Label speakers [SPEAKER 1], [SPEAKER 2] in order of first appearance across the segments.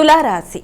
[SPEAKER 1] తులారాశి.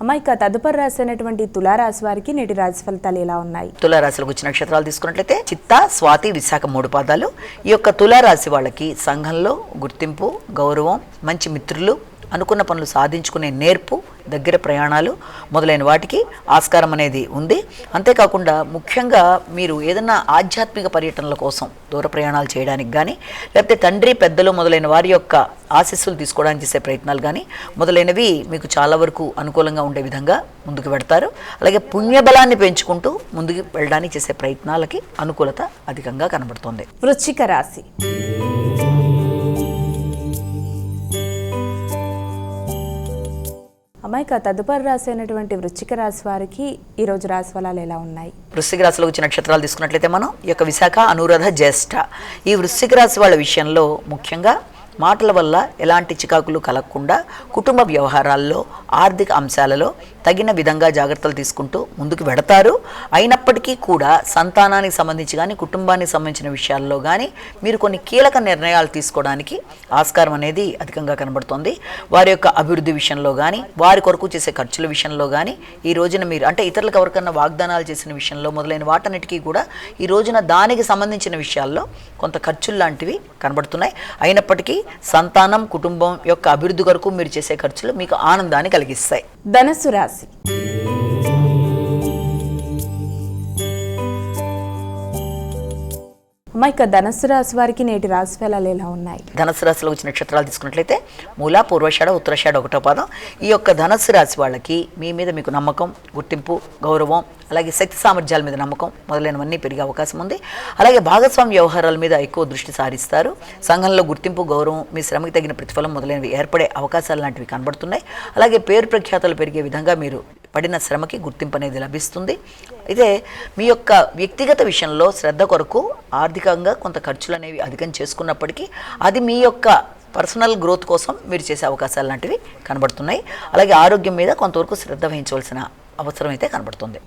[SPEAKER 1] అమ్మ ఇక తదుపరి రాశి అయినటువంటి తులారాశి వారికి నేటి రాశి ఫలితాలు ఎలా ఉన్నాయి?
[SPEAKER 2] తులారాశిలో వచ్చిన నక్షత్రాలు తీసుకున్నట్లయితే చిత్త స్వాతి విశాఖ మూడు పాదాలు. ఈ యొక్క తులారాశి వాళ్ళకి సంఘంలో గుర్తింపు గౌరవం మంచి మిత్రులు అనుకున్న పనులు సాధించుకునే నేర్పు దగ్గర ప్రయాణాలు మొదలైన వాటికి ఆస్కారం అనేది ఉంది. అంతేకాకుండా ముఖ్యంగా మీరు ఏదన్నా ఆధ్యాత్మిక పర్యటనల కోసం దూర ప్రయాణాలు చేయడానికి కానీ లేకపోతే తండ్రి పెద్దలు మొదలైన వారి యొక్క ఆశీస్సులు తీసుకోవడానికి చేసే ప్రయత్నాలు కానీ మొదలైనవి మీకు చాలా వరకు అనుకూలంగా ఉండే విధంగా ముందుకు పెడతారు అలాగే పుణ్యబలాన్ని పెంచుకుంటూ ముందుకు వెళ్ళడానికి చేసే ప్రయత్నాలకి అనుకూలత అధికంగా కనబడుతుంది.
[SPEAKER 1] వృశ్చిక రాశి. అమాయక తదుపరి రాశి అయినటువంటి వృశ్చిక రాశి వారికి ఈ రోజు రాశి ఫలాలు ఎలా ఉన్నాయి?
[SPEAKER 2] వృశ్చిక రాశిలో వచ్చిన నక్షత్రాలు తీసుకున్నట్లయితే మనం ఈ యొక్క విశాఖ అనురాధ జ్యేష్ఠ ఈ వృశ్చిక రాశి వాళ్ళ విషయంలో ముఖ్యంగా మాటల వల్ల ఎలాంటి చికాకులు కలగకుండా కుటుంబ వ్యవహారాల్లో ఆర్థిక అంశాలలో తగిన విధంగా జాగ్రత్తలు తీసుకుంటూ ముందుకు వెడతారు. అయినప్పటికీ కూడా సంతానానికి సంబంధించి కానీ కుటుంబానికి సంబంధించిన విషయాల్లో కానీ మీరు కొన్ని కీలక నిర్ణయాలు తీసుకోవడానికి ఆస్కారం అనేది అధికంగా కనబడుతోంది. వారి యొక్క అభివృద్ధి విషయంలో కానీ వారి కొరకు చేసే ఖర్చుల విషయంలో కానీ ఈ రోజున మీరు అంటే ఇతరులకు ఎవరికన్నా వాగ్దానాలు చేసిన విషయంలో మొదలైన వాటన్నిటికీ కూడా ఈ రోజున దానికి సంబంధించిన విషయాల్లో కొంత ఖర్చులు లాంటివి కనబడుతున్నాయి. అయినప్పటికీ సంతానం కుటుంబం యొక్క అభివృద్ధి కొరకు మీరు చేసే ఖర్చులు మీకు ఆనందాన్ని కలిగిస్తాయి.
[SPEAKER 1] ధనస్సు రాశి fácil. అమ్మ ఇక ధనస్సు రాశి వారికి నేటి రాశి ఫలాలు ఎలా ఉన్నాయి?
[SPEAKER 2] ధనస్సు రాశిలో వచ్చిన నక్షత్రాలు తీసుకున్నట్లయితే మూల పూర్వషాఢ ఉత్తరాషాఢ ఒకటో పాదం. ఈ యొక్క ధనస్సు రాశి వాళ్ళకి మీ మీద మీకు నమ్మకం గుర్తింపు గౌరవం అలాగే శక్తి సామర్థ్యాల మీద నమ్మకం మొదలైనవన్నీ పెరిగే అవకాశం ఉంది. అలాగే భాగస్వామ్య వ్యవహారాల మీద ఎక్కువ దృష్టి సారిస్తారు. సంఘంలో గుర్తింపు గౌరవం మీ శ్రమకి తగిన ప్రతిఫలం మొదలైనవి ఏర్పడే అవకాశాలు లాంటివి కనబడుతున్నాయి. అలాగే పేరు ప్రఖ్యాతలు పెరిగే విధంగా మీరు పడిన శ్రమకి గుర్తింపు అనేది లభిస్తుంది. అయితే మీ యొక్క వ్యక్తిగత విషయంలో శ్రద్ధ కొరకు ఆర్థికంగా కొంత ఖర్చులు అనేవి అధికం చేసుకున్నప్పటికీ అది మీ యొక్క పర్సనల్ గ్రోత్ కోసం మీరు చేసే అవకాశాలు లాంటివి కనబడుతున్నాయి. అలాగే ఆరోగ్యం మీద కొంతవరకు శ్రద్ధ వహించవలసిన అవసరం అయితే కనబడుతుంది.